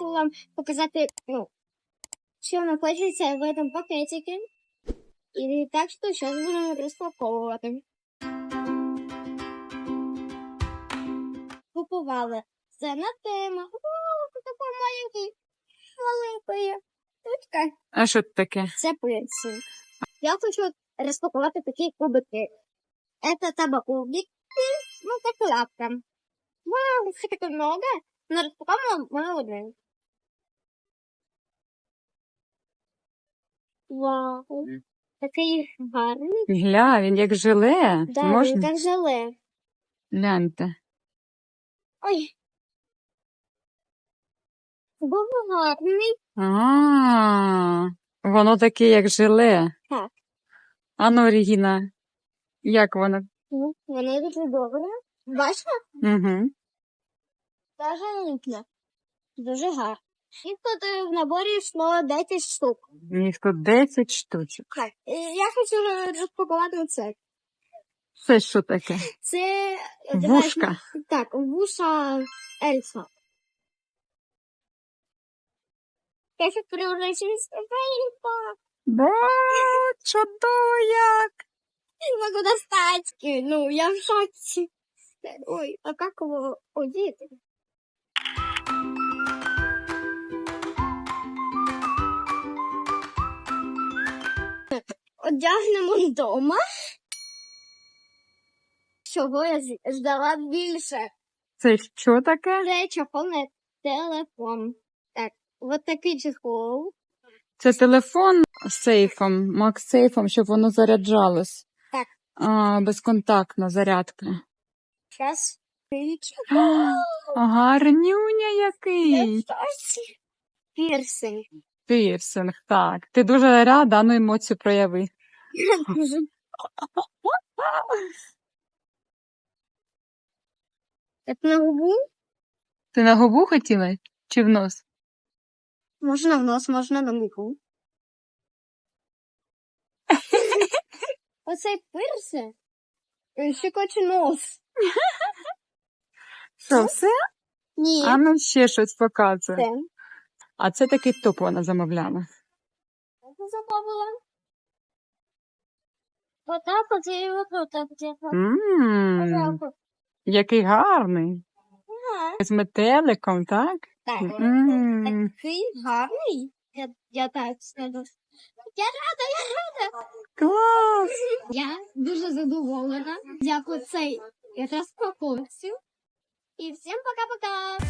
вам показати, ну, що знаходиться в этом пакетике. І так що зараз будемо розпаковувати. Купували. Це на тема. О, такий маленький, маленький. Точка. А що це таке? Це пирси. Я хочу розпакувати такі кубики. Это табакубики, ну, как лапка. Вау, все таке много. Но розпаковуємо ми один. Вау, такий гарний. Гля, він як желе. Да, Можна? він як желе. Гляньте. Ой. Був гарний. А, воно таке, як желе. Так. Ану, Регіна, як воно? Ну, Вони дуже добре. Бачите? Угу. Даже нітне. Дуже гарно. І тут е, в наборі йшло 10 штук. Їх тут 10 штучок. Так, е, я хочу розпакувати це. Це що таке? Це е, Вушка. Так, вуша ельфа. Я в ельфа. Да, чудово як. Не могу достать. Ну, я в шоке. Ой, а как его одеть? Одягнемо вдома. Чого я з- ждала більше? Це що таке? Це чехол на телефон. Так, от такий чехол. Це телефон з сейфом, Максейфом, щоб воно заряджалось. Так. А, безконтактна зарядка. Зараз. Гарнюня який. Пірсинг. Пірсинг, так. Ти дуже рада, ну емоцію прояви. Так на губу? Ти на губу хотіла? Чи в нос? Можна в нос, можна на губу. Оцей пирсе. Щекоче нос. Що, все? Ні. А ну ще щось показує. Це. А це такий топ вона замовляла. Замовила. Який гарний. З метеликом, так? Так. М. Такий гарний. Я, я так скажу. Я рада, я рада. Клас! Я дуже задоволена. Дякую цей розпаковці. І всім пока-пока.